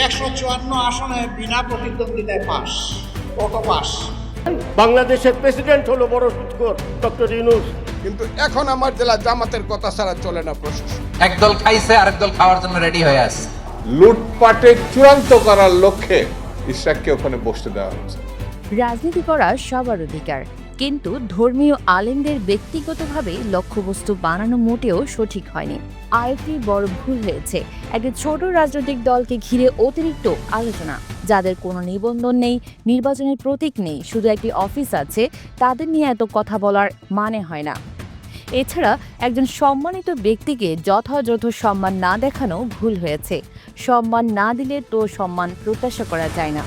একশো চুয়ান্ন আসনে বিনা প্রতিদ্বন্দ্বিতায় পাস অটো পাস বাংলাদেশের প্রেসিডেন্ট হলো বড় সুৎকর ডক্টর ইউনুস। কিন্তু এখন আমার জেলা জামাতের কথা ছাড়া চলে না প্রশাসন একদল খাইছে আরেক দল খাওয়ার জন্য রেডি হয়ে আছে। লুটপাটের চূড়ান্ত করার লক্ষ্যে ইশরাককে ওখানে বসতে দেওয়া হচ্ছে। রাজনীতি করা সবার অধিকার। কিন্তু ধর্মীয় আলেমদের ব্যক্তিগতভাবে লক্ষ্যবস্তু বানানো মোটেও সঠিক হয়নি। আরেকটি বড় ভুল হয়েছে। একটি ছোট রাজনৈতিক দলকে ঘিরে অতিরিক্ত আলোচনা, যাদের কোনো নিবন্ধন নেই, নির্বাচনের প্রতীক নেই, শুধু একটি অফিস আছে, তাদের নিয়ে এত কথা বলার মানে হয় না। এছাড়া একজন সম্মানিত ব্যক্তিকে যথাযথ সম্মান না দেখানো ভুল হয়েছে। সম্মান না দিলে তো সম্মান প্রত্যাশা করা যায় না।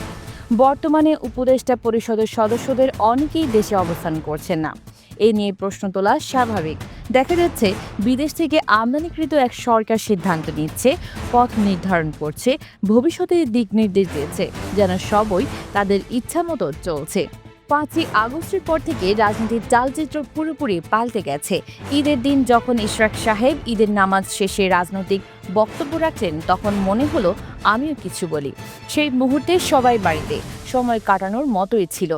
বর্তমানে উপদেষ্টা পরিষদের সদস্যদের অনেকেই দেশে অবস্থান করছেন না। এ নিয়ে প্রশ্ন তোলা স্বাভাবিক। দেখা যাচ্ছে, বিদেশ থেকে আমদানিকৃত এক সরকার সিদ্ধান্ত নিচ্ছে, পথ নির্ধারণ করছে ভবিষ্যতে দিক নির্দেশ দিয়েছে, যেন সবই তাদের ইচ্ছা মতো চলছে। পাঁচই আগস্টের পর থেকে রাজনীতির চালচিত্র পুরোপুরি পাল্টে গেছে। ঈদের দিন যখন ইশরাক সাহেব ঈদের নামাজ শেষে রাজনৈতিক বক্তব্য রাখলেন, তখন মনে হলো, আমিও কিছু বলি। সেই মুহূর্তে সবাই বাড়িতে। সময় কাটানোর মতোই ছিল।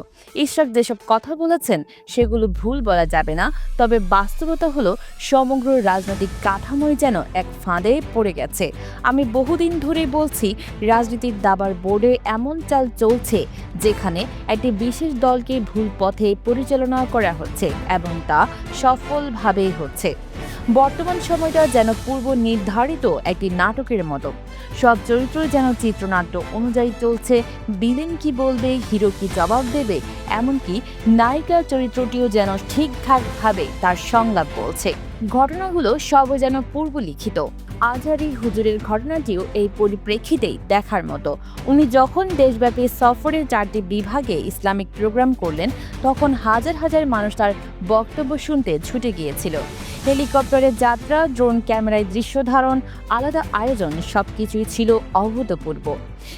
ইশরাক যেসব কথা বলেছেন, সেগুলো ভুল বলা যাবে না, তবে বাস্তবতা হলো সমগ্র রাজনৈতিক কাঠামোই যেন এক ফাঁদে পড়ে গেছে। আমি বহুদিন ধরে বলছি, রাজনীতির দাবার বোর্ডে এমন চাল চলছে, যেখানে একটি বিশেষ দলকে ভুল পথে পরিচালনা করা হচ্ছে এবং তা সফলভাবেই হচ্ছে। বর্তমান সময়টা যেন পূর্ব নির্ধারিত একটি নাটকের মতো। সব চরিত্র যেন চিত্রনাট্য অনুযায়ী চলছে, বিলেন কি বলবে, হিরো কি জবাব দেবে? এমনকি নায়িকার চরিত্রটিও যেন ঠিকঠাকভাবে তার সংলাপ বলছে। ঘটনাগুলো সব যেন পূর্ব লিখিত আজহারি হুজুরের ঘটনাটিও এই পরিপ্রেক্ষিতেই দেখার মতো। উনি যখন দেশব্যাপী সফরের চারটি বিভাগে ইসলামিক প্রোগ্রাম করলেন, তখন হাজার হাজার মানুষ তার বক্তব্য শুনতে ছুটে গিয়েছিল। হেলিকপ্টারের যাত্রা, ড্রোন ক্যামেরায় দৃশ্য ধারণ, আলাদা আয়োজন সব কিছুই ছিল অভূতপূর্ব।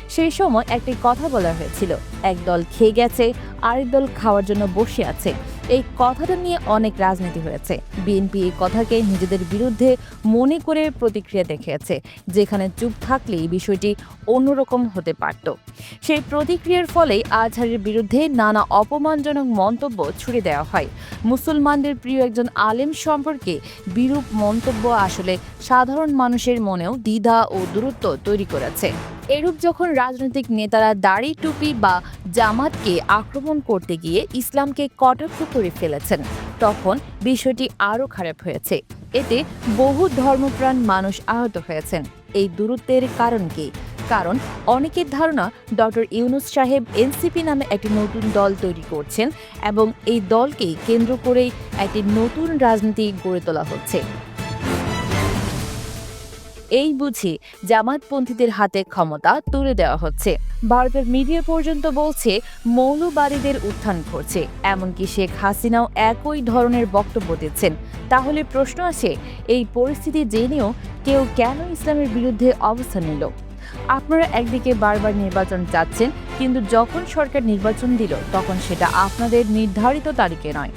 সেই সময় একটি কথা বলা হয়েছিল এক দল খেয়ে গেছে, আরেক দল খাওয়ার জন্য বসে আছে। এই কথাটা নিয়ে অনেক রাজনীতি হয়েছে। বিএনপি এই কথাকে নিজেদের বিরুদ্ধে মনে করে প্রতিক্রিয়া দেখিয়েছে, যেখানে চুপ থাকলেই বিষয়টি অন্যরকম হতে পারত। সেই প্রতিক্রিয়ার ফলেই আজহারের বিরুদ্ধে নানা অপমানজনক মন্তব্য ছুড়ে দেওয়া হয়। মুসলমানদের প্রিয় একজন আলেম সম্পর্কে বিরূপ মন্তব্য আসলে সাধারণ মানুষের মনেও দ্বিধা ও দূরত্ব তৈরি করেছে। এরূপ যখন রাজনৈতিক নেতারা দাড়ি, টুপি বা জামাতকে আক্রমণ করতে গিয়ে ইসলামকে কটাক্ষ করে ফেলেছেন, তখন বিষয়টি আরও খারাপ হয়েছে। এতে বহু ধর্মপ্রাণ মানুষ আহত হয়েছেন। এই দূরত্বের কারণ কি? কারণ অনেকের ধারণা ডক্টর ইউনুস সাহেব এনসিপি নামে একটি নতুন দল তৈরি করছেন এবং এই দলকে কেন্দ্র করেই একটি নতুন রাজনীতি গড়ে তোলা হচ্ছে। এই বুঝি জামাতপন্থীদের হাতে ক্ষমতা তুলে দেওয়া হচ্ছে। ভারতের মিডিয়া পর্যন্ত বলছে, মৌলবাদীদের উত্থান ঘটছে। এমনকি শেখ হাসিনাও একই ধরনের বক্তব্য দিচ্ছেন। তাহলে প্রশ্ন আসে, এই পরিস্থিতি জেনেও কেউ কেন ইসলামের বিরুদ্ধে অবস্থান নিল? আপনারা একদিকে বারবার নির্বাচন চাচ্ছেন, কিন্তু যখন সরকার নির্বাচন দিল, তখন সেটা আপনাদের নির্ধারিত তারিখে নয়।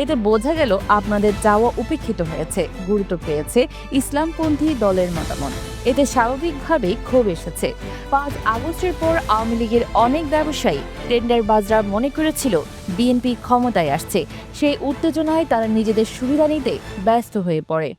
এতে বোঝা গেল আপনাদের যাওয়া উপেক্ষিত হয়েছে, গুরুত্ব পেয়েছে ইসলামপন্থী দলের মতামত। এতে স্বাভাবিকভাবেই ক্ষোভ এসেছে। পাঁচ আগস্টের পর আওয়ামী লীগের অনেক ব্যবসায়ী টেন্ডার টেন্ডারবাজরা মনে করেছিল বিএনপি ক্ষমতায় আসছে। সেই উত্তেজনায় তারা নিজেদের সুবিধা নিতে ব্যস্ত হয়ে পড়ে।